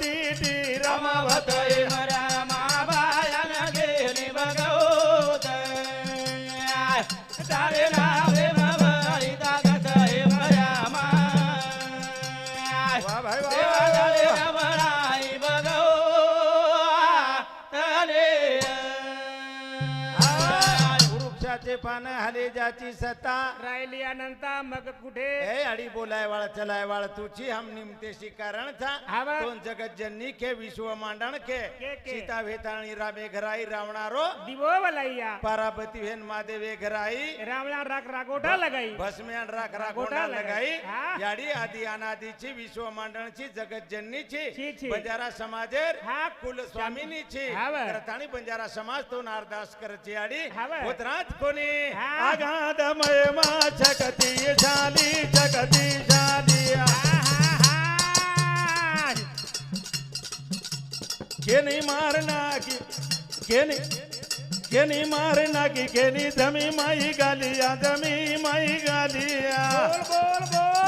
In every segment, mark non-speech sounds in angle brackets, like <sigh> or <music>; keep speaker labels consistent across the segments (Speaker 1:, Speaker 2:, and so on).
Speaker 1: दीदी
Speaker 2: रमावत रामा बायान गेली भगवत. तारे नावे मबाई दागत रामा.
Speaker 1: वा भाई वा.
Speaker 2: देवाले रमणाई भगवत.
Speaker 1: वृक्षाचे पान हले ज्याची सत्ता
Speaker 2: राहिली अनंत मग कुठे
Speaker 1: ए अडी बोलाय वाळ चलाय वाळ तुची हम निमतेशी कारण था
Speaker 2: हावा.
Speaker 1: दोन जगत जननी के विश्व मांडण के
Speaker 2: के, के.
Speaker 1: सीता भेताणी रामे घराई रावणारो
Speaker 2: दिवो बलैया
Speaker 1: पारापती भेन महादेवे घराई
Speaker 2: रामला राख रागोटा लगाई
Speaker 1: भस्म्यान राख
Speaker 2: गोटा
Speaker 1: राखोंडा
Speaker 2: लगाई. हा.
Speaker 1: याडी आदी अनादीची विश्व मांडणची जगत जननीची
Speaker 2: छी.
Speaker 1: बंजारा समाजेर
Speaker 2: हा.
Speaker 1: कुल स्वामिनीची
Speaker 2: हावा.
Speaker 1: करताणी बंजारा समाज तो नारदास करची आडी
Speaker 2: हावा.
Speaker 1: होतरात कोणी
Speaker 2: हा.
Speaker 1: झाली जगती झाली. केनी की केनी केनी मारना की केनी जमी माई गालिया जमी माई गालिया.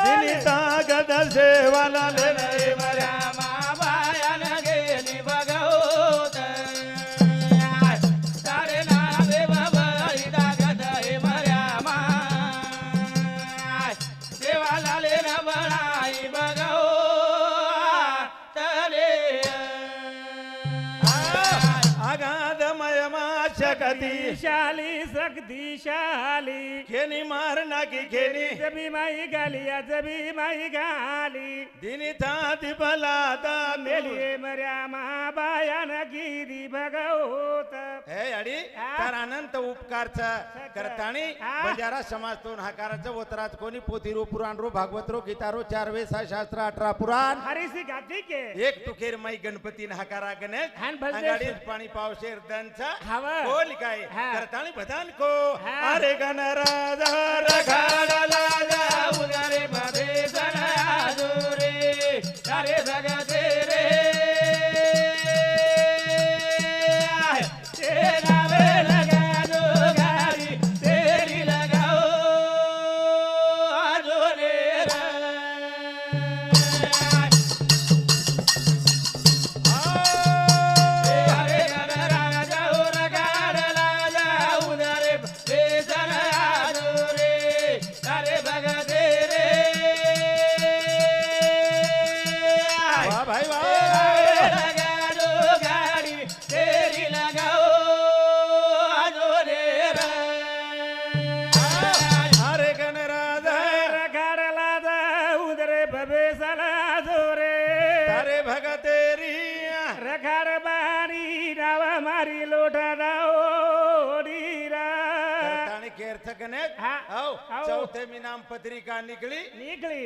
Speaker 1: दिनी तागद सेवाला ले मारना की
Speaker 2: माई गालिया जबी माई गाली.
Speaker 1: दिनी ताती बलाता
Speaker 2: मेलिये मर्या महाबायान गिरी भगवत.
Speaker 1: हे अडी. तर अनंत उपकारचा करताणी
Speaker 2: हा.
Speaker 1: बंजारा समाज तो हाकाराचं वतरात कोणी पोथीरो पुराणरो भागवतरो गीतारो चार वेसा शास्त्र अठरा पुराण.
Speaker 2: हरीसी गाती के?
Speaker 1: एक तुकेर माई गणपती हाकारा गणेश. अंगाडीत पाणी पावशेर दनचा
Speaker 2: हवा.
Speaker 1: बोल काय. करताणी भदान को. अरे गणराज रखाडला उगारे
Speaker 2: उदारे बाबे गणाजुरे अरे भगते
Speaker 1: चौथे मी नाम पत्रिका निकली
Speaker 2: निकली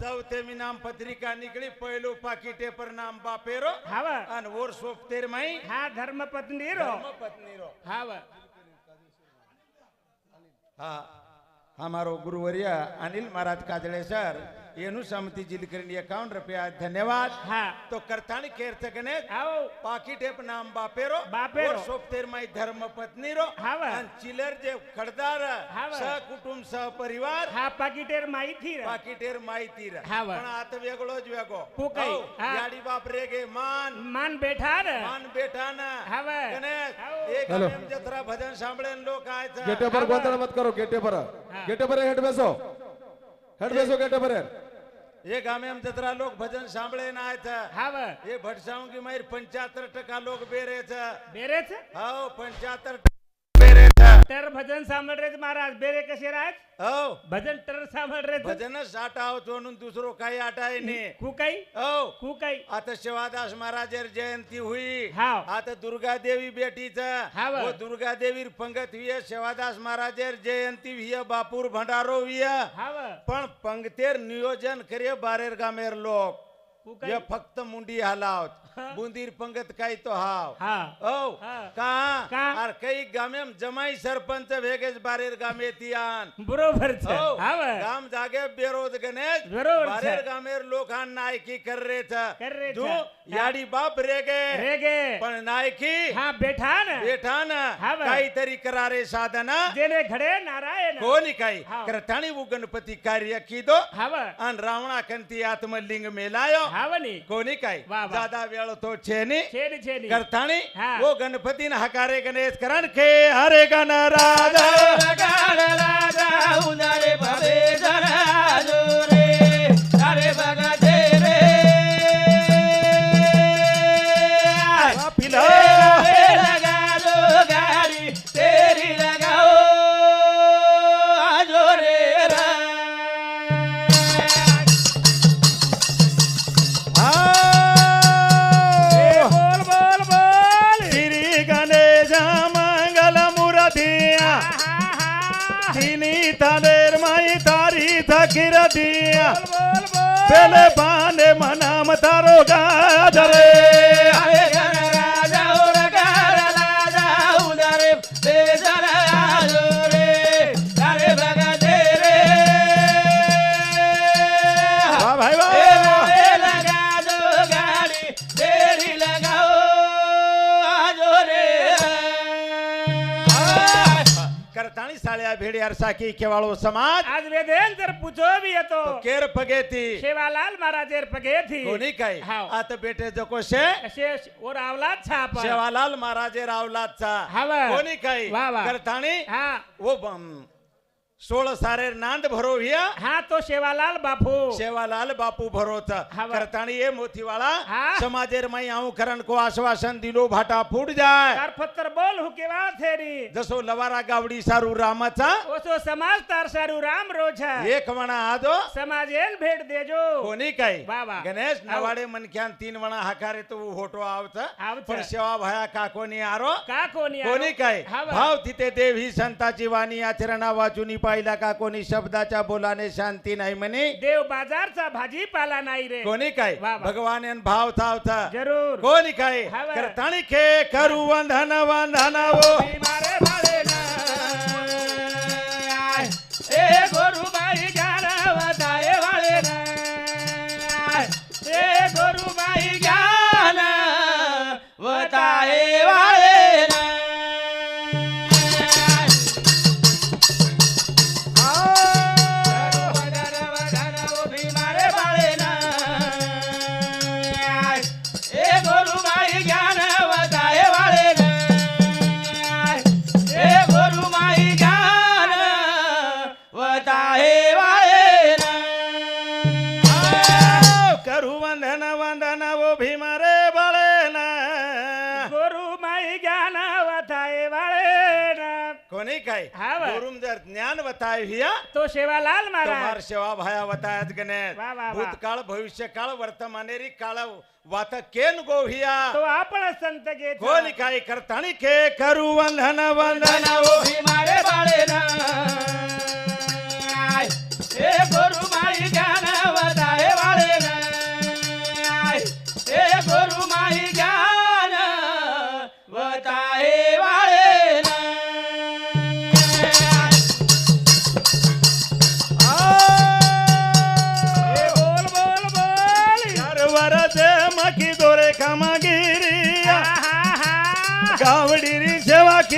Speaker 1: चौथे मी नाम पत्रिका निकली पहिलो पाकिटे पर नाम बापेरो.
Speaker 2: हाव.
Speaker 1: अन ओर सोपतेर माई.
Speaker 2: हा धर्मपत्नी रो
Speaker 1: धर्मपत्नी रो
Speaker 2: हाव.
Speaker 1: हा. हमारो गुरुवर्य अनिल महाराज काजळे सर. એનું સમતી જીલ કરીને એકાવન રૂપિયા. ધન્યવાદ.
Speaker 2: હા.
Speaker 1: તો કરતાની કેર તકને
Speaker 2: આવો.
Speaker 1: પાકી ટેપ નામ બાપેરો.
Speaker 2: બાપેરો.
Speaker 1: સોપતેર માય ધર્મ પત્ની રો
Speaker 2: હાવા
Speaker 1: ચિલર જે ખડદાર સહ કુટુંબ સહ પરિવાર
Speaker 2: હા પાકી ટેર માઈ થી રે
Speaker 1: પાકી ટેર માઈ થી રે
Speaker 2: હાવા.
Speaker 1: પણ આ તો વેગળો જ વેગો.
Speaker 2: પુકાઈ.
Speaker 1: ગાડી બાપ રે કે માન.
Speaker 2: માન બેઠા રે
Speaker 1: માન બેઠા ને.
Speaker 2: હાવા.
Speaker 1: ગણેશ એક એમ જથરા ભજન સાંભળે ને લોક આય છે.
Speaker 3: ગેટે પર ગોતણ મત કરો ગેટે પર. ગેટે પર હેડ બેસો. હેડ બેસો ગેટે
Speaker 1: પર ये गामे में जतरा लोग भजन सांभळे ना आयत
Speaker 2: हाव
Speaker 1: ये भटसाऊ की मायर पंच्याहत्तर टका लोग बेरे थे।
Speaker 2: बेरे थे?
Speaker 1: हो पंच्याहत्तर
Speaker 2: तर भजन सांभाळ रे महाराज बेरे कसे राहत
Speaker 1: हो.
Speaker 2: भजन तर सांभाळ रे
Speaker 1: भजनच आटा होतो म्हणून दुसरो काही आटाय नाही.
Speaker 2: कुकाई
Speaker 1: हो.
Speaker 2: कुकाई
Speaker 1: आता शिवादास महाराजर जयंती हुई.
Speaker 2: हाव.
Speaker 1: आता दुर्गा देवी बेटीच
Speaker 2: हाव.
Speaker 1: वो दुर्गा देवी पंगत विय शिवादास महाराजर जयंती विय बापूर भंडारो विय
Speaker 2: हाव
Speaker 1: पण पंगतेर नियोजन करे बारेर गामेर लोक. ये फक्त मुंडी हलावत. बुंदीर पंगत काय तो हाव.
Speaker 2: हा. ओ
Speaker 1: का?
Speaker 2: का?
Speaker 1: अर कई गामे जमाई सरपंच भेगेज बारेर गामे तियान.
Speaker 2: बरोबर छ.
Speaker 1: गाम जागे बेरोज गणेश. बरोबर बारेर गामेर
Speaker 2: लोकां नायकी
Speaker 1: कर
Speaker 2: रे
Speaker 1: छ. याडी बाप
Speaker 2: रेगे.
Speaker 1: रेगे. पण
Speaker 2: नायकी. हा बेठा
Speaker 1: ना बेठा
Speaker 2: ना काहीतरी
Speaker 1: करा रे साधना.
Speaker 2: जेने घडे नारायण.
Speaker 1: कोणी काही. करताणी वो गणपती कार्य कीदो.
Speaker 2: दो बा.
Speaker 1: अन रावणा कंती आत्मलिंग मेलायो.
Speaker 2: हावनी
Speaker 1: कोणी काय
Speaker 2: वा, वा.
Speaker 1: दादा वेळ तो छेनी
Speaker 2: छेनी छेनी.
Speaker 1: करतानी
Speaker 2: हा.
Speaker 1: ओ गणपती न हकारे गणेश करण खे हरे गण
Speaker 2: राधा
Speaker 1: जाऊ नरे भवे जरा रे अरे बघा ટીયા પેલે બાને મનામ તારો ગાજરે साकी
Speaker 2: केवाळो समाज। आज वेदेंद्र जर
Speaker 1: भी येतो
Speaker 2: केर पगेती शेवालाल
Speaker 1: महाराज पगेती
Speaker 2: कोणी
Speaker 1: काय आता बेटे जको शे
Speaker 2: शे और आवलाद छा
Speaker 1: शेवालाल महाराजेर आवलाद
Speaker 2: छा।
Speaker 1: कोणी
Speaker 2: काय
Speaker 1: करतानी
Speaker 2: हा।
Speaker 1: वो सोळ सारे नांद भरोविया
Speaker 2: हा तो सेवालाल बापू.
Speaker 1: सेवालाल बापू भरोचा. ये मोतीवाळा. समाजेर मई आऊ करण को आश्वासन दिलो भाटा फूट जाय.
Speaker 2: तार पत्तर बोल हु केवा थेरी
Speaker 1: जसो लवारा गावडी सारू रामाचा.
Speaker 2: ओसो समाज तार सारू राम रोज.
Speaker 1: एक म्हणा आदो
Speaker 2: समाज एन भेट देजो.
Speaker 1: कोणी
Speaker 2: वा, वा.
Speaker 1: गणेश. नवाडे मनख्यान तीन वणा हाकारे तो होटो आवचा.
Speaker 2: आवचा.
Speaker 1: पण सेवा भया काकोनी आरो?
Speaker 2: का कोणी
Speaker 1: कोणी काय. भाव तिथे देव ही संताची वाणी आचरणा वाचुनी पाहिला का? कोणी शब्दाच्या बोलाने शांती नाही म्हणे.
Speaker 2: देव बाजारचा भाजीपाला नाही रे.
Speaker 1: कोणी काय?
Speaker 2: वा, वा.
Speaker 1: भगवान यान भाव थावता
Speaker 2: जरूर.
Speaker 1: कोणी काय?
Speaker 2: हा वा.
Speaker 1: करताणी खे करू वंधन वंधन वो
Speaker 2: मारे भाले ना ए गोरुबाई गाणवताए वाळे ना ए गोरुबाई गाण वताए वाळे
Speaker 1: कोणी काय
Speaker 2: हा वा.
Speaker 1: गुरुम जर ज्ञान बताय हिया
Speaker 2: तो सेवालाल
Speaker 1: तुम्हार
Speaker 2: महाराज
Speaker 1: सेवा भया बतायत गणेश
Speaker 2: वा, वा, वा.
Speaker 1: भूतकाळ भविष्य काळ वर्तमानेरी काळ वात केन गोहिया
Speaker 2: तो आपण संत घेत
Speaker 1: कोणी काय करताणी के करू वंधन वंदन
Speaker 2: मारे बाळे ना ए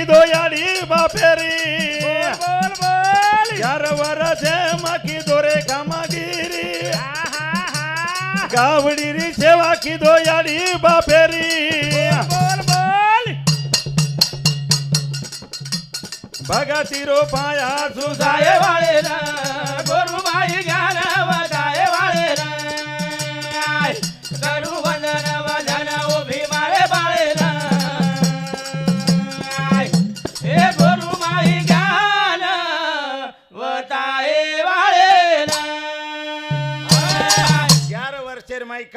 Speaker 1: सेवा की दो याडी बापेरी
Speaker 2: बोल बोल
Speaker 1: चार वरचे मकी दोरे कामागिरी गावडीरी सेवा की दो याडी बापेरी
Speaker 2: बोल बोल
Speaker 1: भगती रो पाया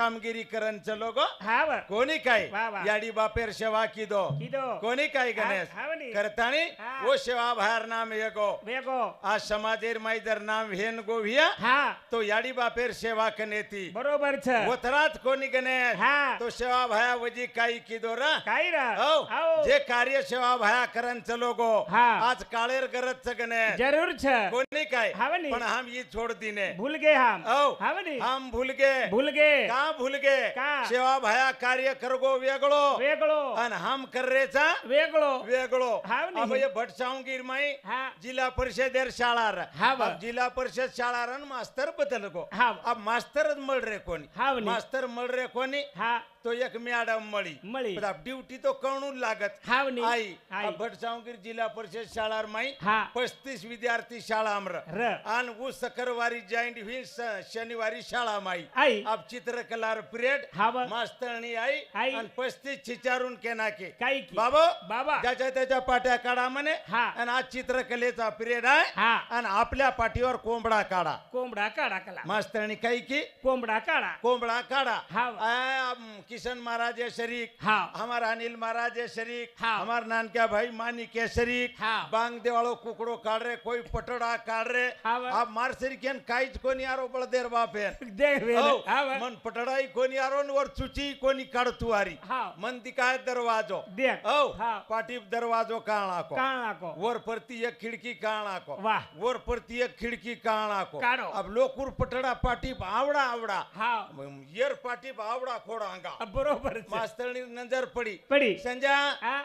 Speaker 1: कामगिरी करन चलो गो
Speaker 2: हा व
Speaker 1: कोणी काय?
Speaker 2: वा, वा.
Speaker 1: याडी बापेर सेवा किदो?
Speaker 2: किदो.
Speaker 1: कोणी काय गणेश?
Speaker 2: हा.
Speaker 1: करतानी?
Speaker 2: हा.
Speaker 1: वो सेवा भार नाम येगो.
Speaker 2: वेगो
Speaker 1: आज समाजेर माईदर नाम हेन गोभिया
Speaker 2: हा.
Speaker 1: तो याडी बापेर सेवा कनेती.
Speaker 2: बरोबर छ.
Speaker 1: वतरात कोणी गणेश?
Speaker 2: हा.
Speaker 1: तो सेवा भाया वजी काही किदो रा?
Speaker 2: काय रा?
Speaker 1: हो
Speaker 2: आओ.
Speaker 1: जे कार्य सेवा भाया करन चलो गो
Speaker 2: हा.
Speaker 1: आज काळेर गरज गणेश.
Speaker 2: जरूर छ.
Speaker 1: कोणी काय. पण हम ये छोड़ दीने.
Speaker 2: भूल गए हम हा.
Speaker 1: हम भूल गए
Speaker 2: भूल गए
Speaker 1: का भूल गए
Speaker 2: का?
Speaker 1: सेवा भाया कार्य करगो वेगळो.
Speaker 2: वेगळो.
Speaker 1: आणि हम कर्रेचा
Speaker 2: वेगळो.
Speaker 1: वेगळो.
Speaker 2: हा.
Speaker 1: अब ये भटसावगीर माई
Speaker 2: हा.
Speaker 1: जिल्हा परिषदेर शाळार.
Speaker 2: हा.
Speaker 1: अब जिल्हा परिषद शाळार मास्तर बदल गो
Speaker 2: हा
Speaker 1: अब मास्तर मळ रे कोणी
Speaker 2: हा.
Speaker 1: मास्तर मळ रे कोणी तो एक मॅडम मळी.
Speaker 2: मळी.
Speaker 1: ड्युटी तो कळून लागत.
Speaker 2: हा.
Speaker 1: आई भटसावगीर जिल्हा परिषद शाळार माई
Speaker 2: हा.
Speaker 1: पस्तीस विद्यार्थी शाळा आमर.
Speaker 2: र.
Speaker 1: आणि ऊ सकरवारी जॉईंट स- शनिवारी शाळा माई.
Speaker 2: आई.
Speaker 1: अब चित्रकलार पिरियड
Speaker 2: हा ब
Speaker 1: मास्तरणी आई
Speaker 2: आई.
Speaker 1: आणि पस्तीस चिचारून केनाके.
Speaker 2: काय की?
Speaker 1: बाबा
Speaker 2: बाबा.
Speaker 1: ज्याच्या त्याच्या पाट्या काढा म्हणे.
Speaker 2: हा.
Speaker 1: आणि आज चित्रकलेचा पिरियड आहे.
Speaker 2: हा.
Speaker 1: आणि आपल्या पाठीवर कोंबडा काढा.
Speaker 2: कोंबडा काढा कला.
Speaker 1: मास्तरणी काही की?
Speaker 2: कोंबडा काढा.
Speaker 1: कोंबडा काढा.
Speaker 2: हा.
Speaker 1: किशन महाराज है शरीक
Speaker 2: हा.
Speaker 1: हमारा अनिल महाराज है शरीक
Speaker 2: हाँ।
Speaker 1: हमार नानक्या भाई मानिक है शरीक
Speaker 2: हाँ।
Speaker 1: बांग देवाळो कुकडो काढ रे कोई पटोडा काढ रे
Speaker 2: हाँ।
Speaker 1: आप मार शरीकेन काहीच कोणी आरो बळदेर बापेन.
Speaker 2: देख वेल
Speaker 1: हो,
Speaker 2: हा
Speaker 1: मन पटडाई कोणी आरो न वर चुची कोणी काढतू आरी
Speaker 2: हा.
Speaker 1: मन दिकाय दरवाजो.
Speaker 2: देख
Speaker 1: औ
Speaker 2: हा.
Speaker 1: पाटी दरवाजो काळा को
Speaker 2: काढा को
Speaker 1: वर परती एक खिडकी काळा को
Speaker 2: वाह.
Speaker 1: वर परती एक खिडकी काळा को. अब लोकुर पटडा पाटी आवडा आवडा.
Speaker 2: हा.
Speaker 1: येर पाटी आवडा खोडा अंगा
Speaker 2: बरोबर छ.
Speaker 1: मास्तरनी नजर पडी
Speaker 2: पडी
Speaker 1: संजा.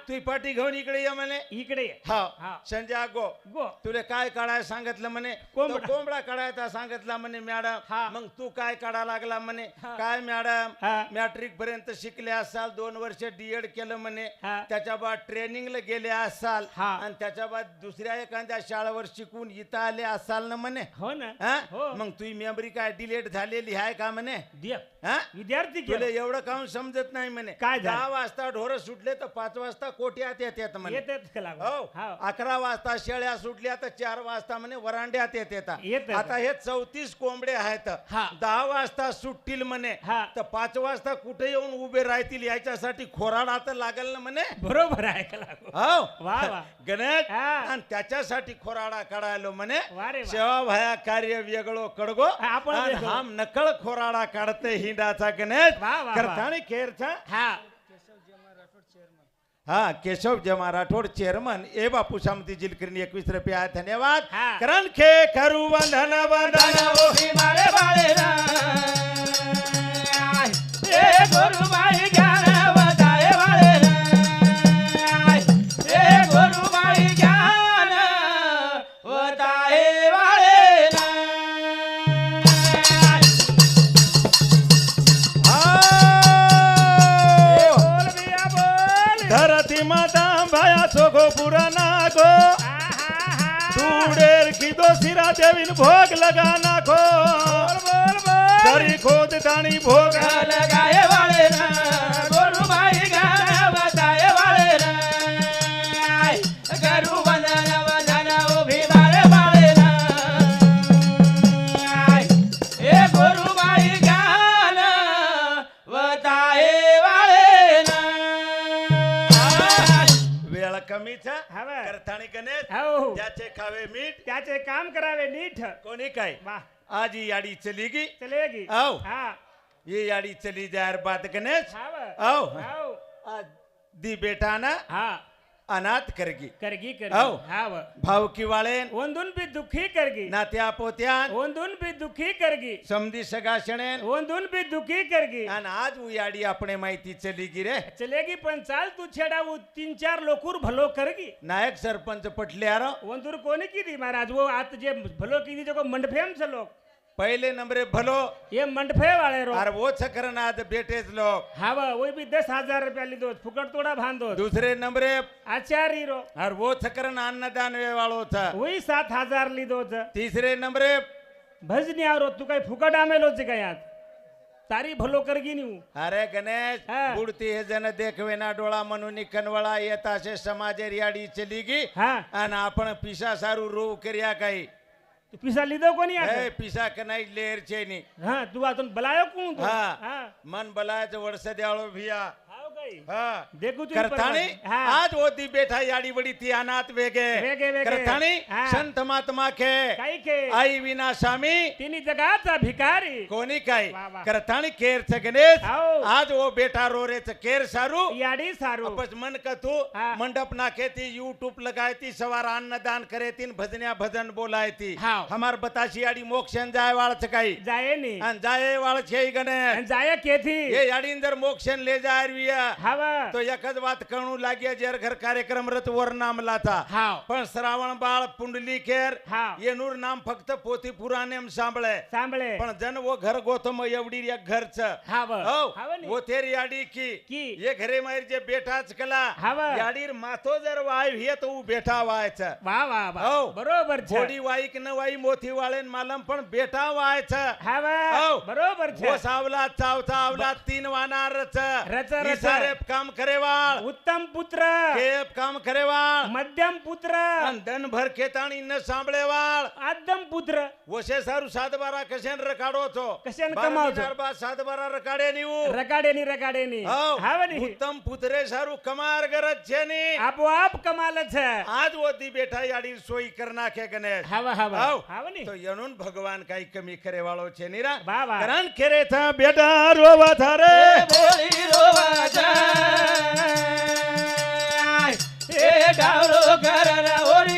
Speaker 1: तुही पाटी घेऊन इकडे ये म्हणे
Speaker 2: इकडे.
Speaker 1: हा. संजा गो
Speaker 2: गो
Speaker 1: तुले काय काढाय सांगितलं म्हणे
Speaker 2: कोंबडा.
Speaker 1: तो काढायचा सांगितला म्हणे मॅडम
Speaker 2: हा.
Speaker 1: मग तू काय काढा लागला म्हणे. काय मॅडम
Speaker 2: हा.
Speaker 1: मॅट्रिक पर्यंत शिकले असाल दोन वर्ष डीएड केलं म्हणे. त्याच्या बाद ट्रेनिंगला गेले असाल. आणि त्याच्या बाद दुसऱ्या एखाद्या शाळेवर शिकून इथं आले असाल ना म्हणे
Speaker 2: हो ना
Speaker 1: हा? मग तुझी मेमरी काय डिलेट झालेली आहे का म्हणे हा?
Speaker 2: विद्यार्थी
Speaker 1: तुला
Speaker 2: केलं
Speaker 1: एवढं काम समजत नाही म्हणे?
Speaker 2: काय झालं?
Speaker 1: दहा वाजता ढोरं सुटले तर पाच वाजता कोट्यात येतात म्हणे.
Speaker 2: येतात
Speaker 1: हो.
Speaker 2: हा.
Speaker 1: अकरा वाजता शेळ्या सुटल्या तर चार वाजता म्हणे वरांड्यात येत येतात.
Speaker 2: येतात.
Speaker 1: आता हे चौतीस कोंबडे आहेत.
Speaker 2: हा.
Speaker 1: दहा वाजता सुटतील म्हणे.
Speaker 2: हा.
Speaker 1: तर पाच वाजता कुठे येऊन उभे राहतील याच्यासाठी खोराडा तर लागल ना म्हणे.
Speaker 2: बरोबर आहे
Speaker 1: हो.
Speaker 2: वा वा. <laughs>
Speaker 1: गणेश
Speaker 2: हा.
Speaker 1: आणि त्याच्यासाठी खोराडा काढायलो म्हणे.
Speaker 2: वा रे वा.
Speaker 1: सेवा भाया कार्य वेगळो कडगो.
Speaker 2: हा, आपण
Speaker 1: आणि
Speaker 2: वेगळो.
Speaker 1: हम नकळ खोराडा काढते हिंडाचा गणेश.
Speaker 2: वा, वा, वा.
Speaker 1: करताना केरचा.
Speaker 2: हा.
Speaker 1: हा केशव जमा राठोड चेअरमन ए बापू शामती जिलकरीने एकवीस रुपया धन्यवाद.
Speaker 2: हा.
Speaker 1: करण खे करू वंदन वंदन.
Speaker 2: ओही मारे बाळे ना ए गुरुबाई ज्ञान
Speaker 1: भाया सोगो पुराना गो तुडेर किदो सिरा देवीन भोग लगा नाखो
Speaker 2: बोल बोल
Speaker 1: सरी खोद दाणी
Speaker 2: नीट.
Speaker 1: कोणी काय?
Speaker 2: वाह
Speaker 1: आज ही याडी चली गी
Speaker 2: चलेगी.
Speaker 1: आओ.
Speaker 2: हा.
Speaker 1: ये याडी चली जार बात गणेश आओ.
Speaker 2: हाव.
Speaker 1: आज दी बेटा ना.
Speaker 2: हा.
Speaker 1: अनाथ करगी
Speaker 2: करगी
Speaker 1: कर
Speaker 2: करगी हा
Speaker 1: व भावकी वाळेन
Speaker 2: दुखी करगी
Speaker 1: नात्या पोत्या
Speaker 2: ಒಂದನ್ ಬಿ दुखी करगी
Speaker 1: समधी सगा शणेन
Speaker 2: ಒಂದನ್ ಬಿ दुखी करगी
Speaker 1: आणि आज उयाडी आपणे माहिती चली गी रे
Speaker 2: चलेगी पण चाल तू छेडा तीन चार लोकूर भलो करगी
Speaker 1: नायक सरपंच पटले यार
Speaker 2: ಒಂದೂರು कोणी ಕಿದಿ महाराज वो आत जे भलो कीदी जो मंडफेम से लोग
Speaker 1: पहिले नंबरे भलो।
Speaker 2: ये मंडफे वाले रो।
Speaker 1: अरे वो छकरन आज बेटेच लोग
Speaker 2: हाव वो भी दस हजार रुपया ली दो फुकट तोड़ा बांधो
Speaker 1: दुसरे नंबरे
Speaker 2: आचारी रो।
Speaker 1: अरे वो छकरन अन्नदान वे वाळो था।
Speaker 2: वही सात हजार ली दो
Speaker 1: तिसरे नंबरे
Speaker 2: भजनी आवरो तू काही फुकट आमेलो चे काय आज तारी भलो करगी नी
Speaker 1: अरे गणेश
Speaker 2: हा.
Speaker 1: बुडती हे जण देखवे ना डोळा म्हणून कनवळा येत असे समाजेर याडी चली गी
Speaker 2: हा।
Speaker 1: आणि आपण पिसा सारू रोव कर्या काही। पिसा
Speaker 2: लीदो
Speaker 1: को नहीं आता पिसा कनाई लेर
Speaker 2: छे नी
Speaker 1: हां
Speaker 2: तू आतन
Speaker 1: बलायो
Speaker 2: कौन
Speaker 1: तू? हां. मन बलाय तो वर्षे दियालो भैया.
Speaker 2: करताने आज
Speaker 1: होती
Speaker 2: बेठा
Speaker 1: याडी बडी थी
Speaker 2: अनाथ वेगे।
Speaker 1: वेगे, संत महात्मा
Speaker 2: के। आई विना स्वामी।
Speaker 1: तिनी जगाचा
Speaker 2: भिकारी कोणी
Speaker 1: काय वा, केर च
Speaker 2: गणेश?
Speaker 1: आज ओ बेटा रोरेच केर सारू? याडी सारू।
Speaker 2: अपस मन
Speaker 1: का तू। मंडप
Speaker 2: ना
Speaker 1: के थी यूट्यूब लगायती सवार अन्नदान
Speaker 2: करेतीन भजनिया
Speaker 1: भजन बोलायती थी। हमार बताशी याडी
Speaker 2: मोक्ष जाय वाळच
Speaker 1: काई? जाए नी। अन जाय वाळच हे
Speaker 2: गणेश।
Speaker 1: के थी? ये याडी जर मोक्ष ले जाय विया तो एकच वात कळू
Speaker 2: लागे
Speaker 1: जर घर कार्यक्रम रत वर
Speaker 2: नामलाचा.
Speaker 1: हाव. पण श्रावण बाळ पुंडली खेर येणूर
Speaker 2: नाम
Speaker 1: फक्त पोथी पुराने सांभळे. सांभळे. पण जन वो घर
Speaker 2: गोतम
Speaker 1: एवढी
Speaker 2: एक घरच.
Speaker 1: हावं. तेर याडी की. ये घरे माहेर जे बेटाच कला. याडीर माथो जर वाय हे तो
Speaker 2: बेटा वायच.
Speaker 1: वा वा वा. बरोबर छे. थोडी वाई की न वाई मोठी वाळेन मालम
Speaker 2: पण
Speaker 1: बेटा
Speaker 2: वायच. हा
Speaker 1: बरोबर सावला चावचा आवला तीन वाना रच.
Speaker 2: रच, रच.
Speaker 1: केप काम करेवाल
Speaker 2: उत्तम पुत्र.
Speaker 1: केप काम करेवाल मध्यम पुत्र. दन भर
Speaker 2: खेतानी
Speaker 1: न
Speaker 2: सांभळेवाळ आद्यम
Speaker 1: पुत्र. वसे सारू सात बारा कशेन
Speaker 2: रकाडो तो कशेन सात
Speaker 1: बारा
Speaker 2: रकाडे नी.
Speaker 1: उ उत्तम पुत्रे सारू कमार गरज छे
Speaker 2: नी आप आप
Speaker 1: कमाल छे आज वती बेठा याडी सोई कर
Speaker 2: के गणेश.
Speaker 1: हाव
Speaker 2: हाव. हो.
Speaker 1: हाव नी. तो यनुन भगवान काही कमी करे वाळो
Speaker 2: छे नीरा
Speaker 1: कारण खेरे था बेटा रोवा थारे.
Speaker 2: बोली रोवा जा. એ ડાવરો ઘર ઓરી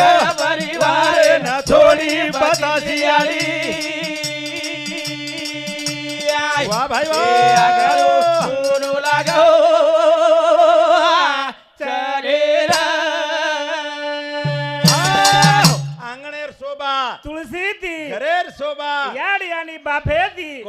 Speaker 2: ઘર પરિવાર
Speaker 1: ન છોડી બતા
Speaker 2: શિયાળી.
Speaker 1: વાહ ભાઈ વાહ.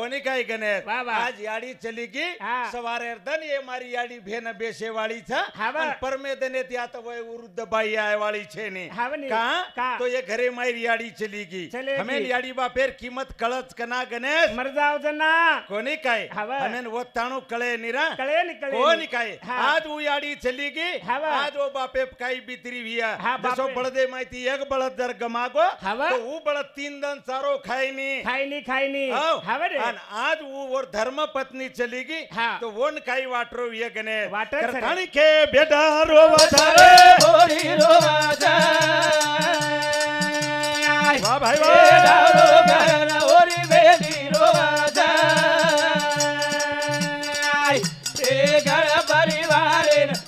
Speaker 1: कोणी काय ही गणेश आज याडी चली की हा. सवार दन
Speaker 2: ये मारी
Speaker 1: याडी
Speaker 2: भेन
Speaker 1: बेशेवाळीच वाळी परमे दने ती आता वय
Speaker 2: वृद्ध
Speaker 1: बाई
Speaker 2: आहे
Speaker 1: वाळी छे ने. का? तो ये घरे
Speaker 2: मारी याडी
Speaker 1: चली की
Speaker 2: चलेगी. हमेन
Speaker 1: याडी बापेर किंमत कळत
Speaker 2: कना गणेश? मर
Speaker 1: जाओ जना.
Speaker 2: कोणी
Speaker 1: काय? हा वा. हमेन कळे
Speaker 2: निरा. कळे
Speaker 1: नि कोणी काय? आज वो याडी
Speaker 2: चली की
Speaker 1: आज वो बापे काय बितरी भी हा,
Speaker 2: जसो बळदे
Speaker 1: माहिती एक बळद जर गमागो हा वा. तो
Speaker 2: उ बळद तीन दन
Speaker 1: सारो
Speaker 2: खायनी. खायनी
Speaker 1: खायनी. हो. पण आज धर्म पत्नी चली
Speaker 2: गी
Speaker 1: तो वन काही वाटरो ये गणे
Speaker 2: वाटत खरं.
Speaker 1: कारण के बेटा रोवा
Speaker 2: धारे
Speaker 1: वा भाई
Speaker 2: वा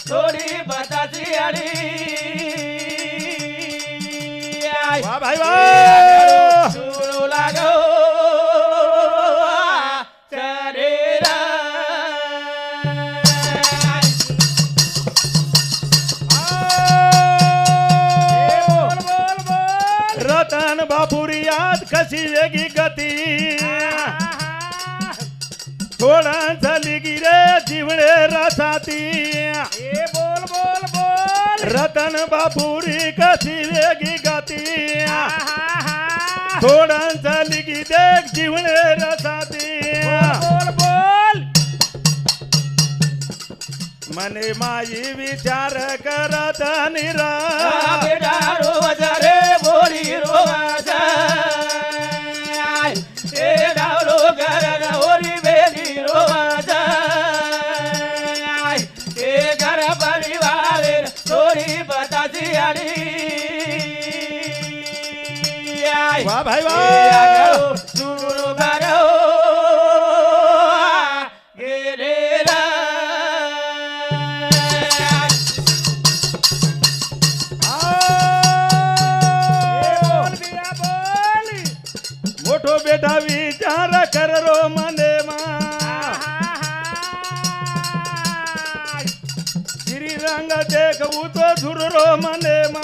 Speaker 2: थोडी बताची आली
Speaker 1: वा भाई वा गोळा झाली गिरे जिवळे
Speaker 2: रसाती. ए
Speaker 1: बोल बोल बोल. रतन बापुरी
Speaker 2: कशी वेगी गाती. गोळा झाली गी देख जिवळे रसाती. बोल बोल मने माई विचार करत निरा. रे बोली रोज. આડી
Speaker 1: વાહ ભાઈ
Speaker 2: એ
Speaker 1: વાહ
Speaker 2: આગળ સુરો કરો ગેરેરા
Speaker 1: મોટો બેટા વિચાર કરો મને માં શ્રી રામ
Speaker 2: રંગ દેખવું તો ધુરરો મને માં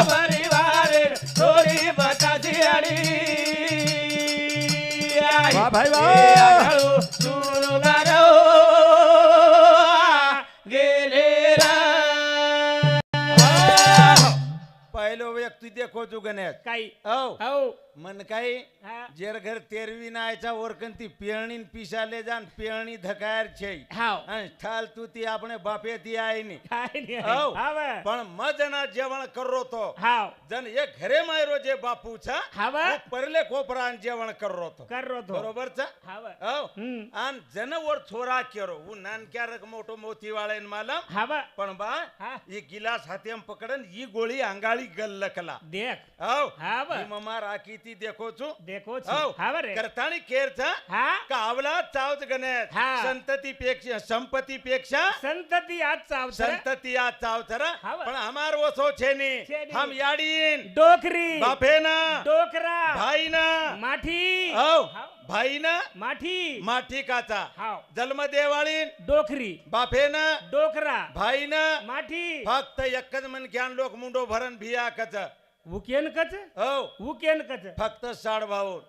Speaker 1: વ્યક્તિ દેખો છું ગણેશ
Speaker 4: કાઈ
Speaker 1: औ
Speaker 4: हाव
Speaker 1: मन काही
Speaker 4: हा
Speaker 1: जेर घर तेरवी नायचा वरकन ती पेळणी पिसा ले जान पेळणी धकायर છે
Speaker 4: हाव
Speaker 1: અને ઠાલ તું તી આપણે બાપે તી આઈ ની
Speaker 4: કાઈ નહીં
Speaker 1: હવ.
Speaker 4: હાવે
Speaker 1: પણ મજના જેવણ કરો તો
Speaker 4: હાવ
Speaker 1: જન એ ઘરે માયરો જે બાપુ છે
Speaker 4: હાવે
Speaker 1: હું પરલે કોપરાન જેવણ કરો તો
Speaker 4: કરરો તો
Speaker 1: બરોબર છે
Speaker 4: હાવે
Speaker 1: હવ
Speaker 4: હમ
Speaker 1: આન જન ઓર છોરા કેરો હું નાન ક્યારેક મોટો મોતી વાળે માલમ
Speaker 4: હાવે
Speaker 1: પણ બા
Speaker 4: હા
Speaker 1: એ ગિલાસ હાથે એમ પકડન ઈ ગોળી આંગાળી ગલ લખલા
Speaker 4: देख.
Speaker 1: हो.
Speaker 4: हाँ.
Speaker 1: हाँ मम्मा राखी थी देखो तो
Speaker 4: देखो
Speaker 1: तो
Speaker 4: हो. हाँ. बरे.
Speaker 1: करता नहीं केयर
Speaker 4: था
Speaker 1: हाँ? कावला ताऊज गनेत
Speaker 4: हाँ.
Speaker 1: संतति पेक्षा संपति पेक्षा
Speaker 4: संतति आज ताऊज था
Speaker 1: संतति आज ताऊज
Speaker 4: था
Speaker 1: हाँ बरे. पर हमार वो
Speaker 4: सोचे नहीं
Speaker 1: हम यादीन
Speaker 4: डोकरी.
Speaker 1: बापेना.
Speaker 4: डोकरा.
Speaker 1: भाई
Speaker 4: ना
Speaker 1: माठी.
Speaker 4: हो.
Speaker 1: हाँ.
Speaker 4: भाई ना
Speaker 1: माठी. माठी
Speaker 4: का
Speaker 1: था हाँ
Speaker 4: जलमदेवालीन
Speaker 1: डोकरी.
Speaker 4: बापे
Speaker 1: ना
Speaker 4: डोकरा.
Speaker 1: भाई ना माठी. भक्त यक्कद मन क्या लोग मुंडो भरन भिया कथा
Speaker 4: ઉકેન કચ?
Speaker 1: હવ.
Speaker 4: ઉકેન કચ.
Speaker 1: ફક્ત સાડ ભાવો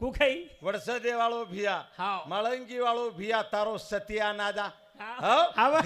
Speaker 4: કુખઈ?
Speaker 1: વડસદે
Speaker 4: વાળો
Speaker 1: ભિયા. હા મળંગી વાળો ભિયા તારો
Speaker 4: સતિયા
Speaker 1: નાદા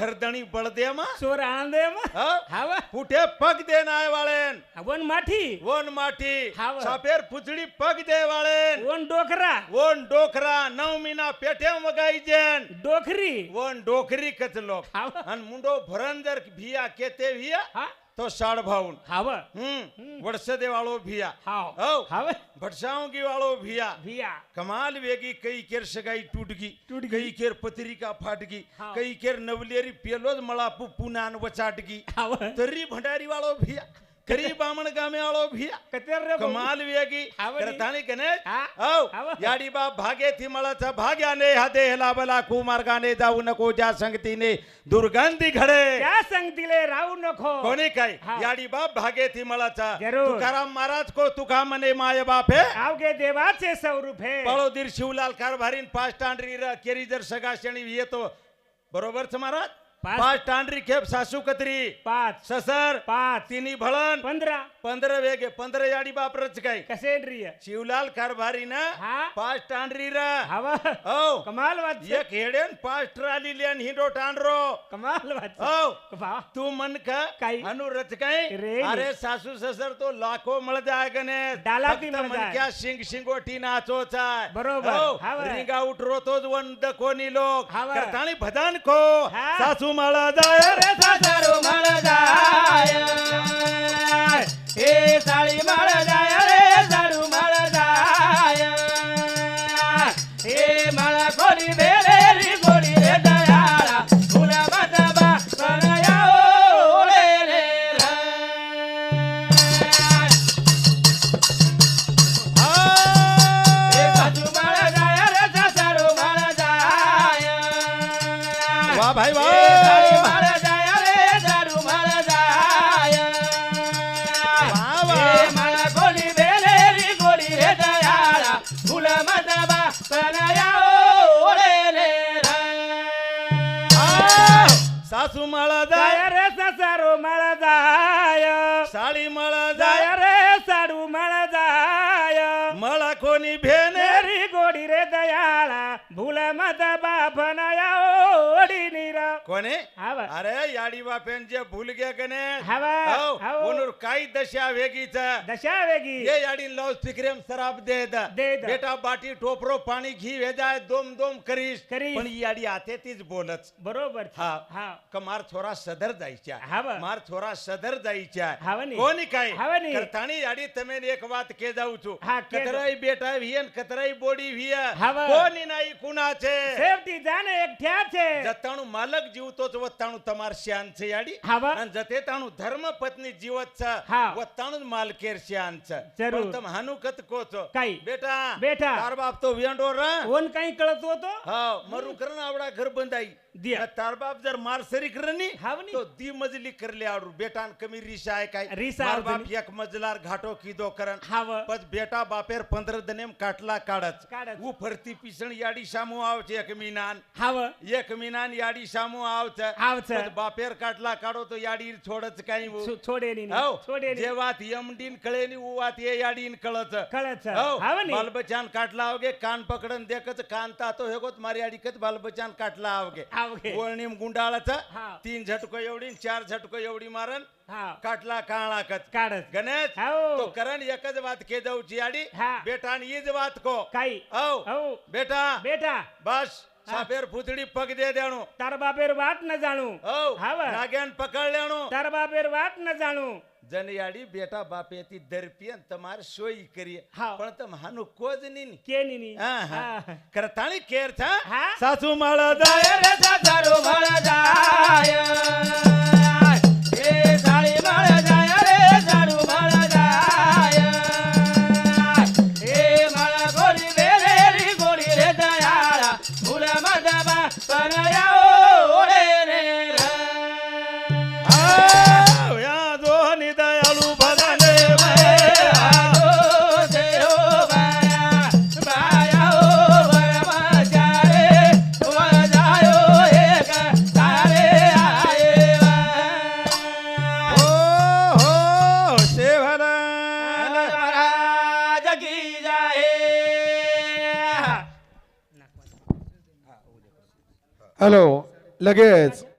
Speaker 1: હરદણી બળદેમાં?
Speaker 4: સોર આંદેમાં? હાવા.
Speaker 1: ફૂટે પગ દે નાય વાળેન
Speaker 4: વન માઠી.
Speaker 1: વન
Speaker 4: માઠી.
Speaker 1: સાપેર પૂછડી પગ દે વાળેન
Speaker 4: વન
Speaker 1: ડોખરા. વન ડોખરા નવ
Speaker 4: મહિના
Speaker 1: પેઠે મગાઈ જેન. ડોખરી.
Speaker 4: વન
Speaker 1: ડોખરી કચલો અન મુંડો ભરંદર ભિયા કેતે
Speaker 4: ભિયા
Speaker 1: तो साड भाऊन
Speaker 4: हाव
Speaker 1: हम्म वर्षदे वालो भिया
Speaker 4: हाव
Speaker 1: हाव
Speaker 4: हावे
Speaker 1: भटसाओं की वालो भिया
Speaker 4: भिया
Speaker 1: कमाल वेगी कई केर सगाई टूट
Speaker 4: गई टूट
Speaker 1: कई केर पत्रिका फाट
Speaker 4: गई
Speaker 1: कई केर नवलेरी पेलोज मलापू पुनान वचाट
Speaker 4: गई हावे
Speaker 1: तरी भंडारी वालो भिया ಕರಿ
Speaker 4: ಬಾಮಣ ಗಾಮೆ ಆಳೋ
Speaker 1: ಭಿ ಕತೆರ್
Speaker 4: ರೆ
Speaker 1: ಕಮಾಲ್ ವಿಯಾಗಿ
Speaker 4: ಕರತಾಣಿ
Speaker 1: ಕನೆ
Speaker 4: ಔ
Speaker 1: ಯಾಡಿ ಬಾ ಭಾಗೆ ಥಿ ಮಳಚ ಭಾಗ್ಯಾನೆ ಹದೆ ಹಲಾಬಲ ಕುಮಾರ್ಗಾನೆ जाऊ नको ज्या संगतीने दुर्गंधी घडे
Speaker 4: त्या संगतीले राहू नको
Speaker 1: कोणी काय याडी बा भागे थी मळाचा तुकाराम महाराज को तुका मने माय बाप हे
Speaker 4: आवगे देवाचे स्वरूप हे
Speaker 1: बळोदीर शिवलाल कारभारीन पाच टांडरी केरी जर सगा श्रेणी येतो बरोबरच महाराज
Speaker 4: पाच-
Speaker 1: पाच टांडरी खेप सासू कत्री.
Speaker 4: पाच.
Speaker 1: ससर.
Speaker 4: पाच.
Speaker 1: तिन्ही भळण.
Speaker 4: पंधरा.
Speaker 1: पंधरा वेगे पंधरा याडी बापरच काय.
Speaker 4: कसे रिय
Speaker 1: शिवलाल कारभारी ना
Speaker 4: हा?
Speaker 1: पाच टांडरी र.
Speaker 4: हवा
Speaker 1: हो.
Speaker 4: कमाल वाच
Speaker 1: एक हेडेन पाच ट्राली लेन हिंडो टांडरो.
Speaker 4: कमाल वाच
Speaker 1: हो.
Speaker 4: वाह
Speaker 1: तू मन का
Speaker 4: काय?
Speaker 1: अनुरच काय?
Speaker 4: रे.
Speaker 1: अरे सासू ससर तो लाखो मिळ जाय गणेश
Speaker 4: डालाती
Speaker 1: फक्त
Speaker 4: मिळ जाय.
Speaker 1: मनक्या शिंग शिंगोटी नाचोच आहे.
Speaker 4: बरोबर.
Speaker 1: हो,
Speaker 4: हा बरं.
Speaker 1: रिंगा उठरो तोच वंद कोणी लोक.
Speaker 4: हा बरं.
Speaker 1: भदान को.
Speaker 4: हा.
Speaker 1: सासू मला जाय
Speaker 4: अरे सासरू मळ जाय हे साडी मळ जाय बा.
Speaker 1: अरे याडी बापेन जे भूल गे गणेश
Speaker 4: हवा
Speaker 1: हो,
Speaker 4: हवो.
Speaker 1: उनूर काही दशा वेगीच
Speaker 4: दशा वेगी
Speaker 1: ये याडी लाउड स्पीकर शराब दे द
Speaker 4: दे द.
Speaker 1: बेटा बाटी टोपरो पाणी घी वेजाय दोम दोम करीस
Speaker 4: करीस.
Speaker 1: पण ही याडी आते तीच बोलच
Speaker 4: बरोबर
Speaker 1: हा.
Speaker 4: हा
Speaker 1: का मार छोरा सदर जायच्या
Speaker 4: हा बा.
Speaker 1: मार छोरा सदर जायच्या
Speaker 4: हाव नी.
Speaker 1: कोणी काय
Speaker 4: हाव नी.
Speaker 1: करताणी याडी તમે એક વાત કે જાઉં છું
Speaker 4: હા, કે જાઉં.
Speaker 1: કતરાઈ બેટા વિયન કતરાઈ બોડી વિય
Speaker 4: હાવ.
Speaker 1: કોની નાઈ કુના છે
Speaker 4: સેફટી જાને એક થયા છે
Speaker 1: જતાણું માલક जीवतोच वत्ताणू तमार शांच याडी
Speaker 2: हा वा.
Speaker 1: आणि जते ताणू धर्म पत्नी जीवत
Speaker 2: हा.
Speaker 1: वत्ताणूच मालकेर शांच
Speaker 2: जरूर.
Speaker 1: तम हानू कत कोच
Speaker 2: काही?
Speaker 1: बेटा
Speaker 2: बेटा.
Speaker 1: तार बाप तो वियांडोर
Speaker 2: कोण काही कळत होतो
Speaker 1: हा मरू करन आवडा घर बंदाई
Speaker 2: दिया.
Speaker 1: तार बाप जर मार सरी करनी
Speaker 2: हाव नी.
Speaker 1: तो दी मजली करले आवडू बेटान कमी रिशा आहे काय?
Speaker 2: रिसा
Speaker 1: मार बाप एक मजलार घाटो किदो करन.
Speaker 2: हाव.
Speaker 1: बेटा बापेर पंधरा दनेम काटला काढच. उ फरती पिसण याडी शामू आवच एक मिनान.
Speaker 2: हाव.
Speaker 1: एक मिनान याडी शामू आवच.
Speaker 2: आवच.
Speaker 1: बापेर काटला काढो तो याडी छोडच काही
Speaker 2: छोडे नी.
Speaker 1: हो
Speaker 2: छोडे
Speaker 1: जे वात यमडीन कळेनी उ वात ये याडीन कळच.
Speaker 2: कळच.
Speaker 1: हो
Speaker 2: हाव नी.
Speaker 1: बालबचान काटला आवगे कान पकडन देखच कान तातो हे गोत मारी अडीकच बालबचान काटला आवगे. गुंडाळाचा
Speaker 2: हा.
Speaker 1: तीन झटको एवढी न चार झटको एवढी मारन
Speaker 2: हा.
Speaker 1: काटला काळाकच
Speaker 2: काढच
Speaker 1: गणेश
Speaker 2: हो.
Speaker 1: तो करण एकच वात के जाऊची आडी
Speaker 2: हा.
Speaker 1: बेटा ईज वात को.
Speaker 2: काही.
Speaker 1: औ
Speaker 2: हो.
Speaker 1: बेटा.
Speaker 2: बेटा.
Speaker 1: बस. सापेर फुतडी पग दे देणू.
Speaker 2: तार बापेर वाट न जाणू.
Speaker 1: औ
Speaker 2: हा. वा.
Speaker 1: नाग्यान पकड लेणू.
Speaker 2: तार बापेर वाट न जाणू.
Speaker 1: जन याडी बेटा बापे ती दरपी अन तमार सोई करी
Speaker 2: हा.
Speaker 1: पण तम हानू कोज नी
Speaker 2: के नी नी
Speaker 1: हा, हा.
Speaker 2: हा.
Speaker 1: करताळी केर था
Speaker 2: हा?
Speaker 1: सासू माळा जाय
Speaker 2: जाय
Speaker 3: हॅलो लगेच.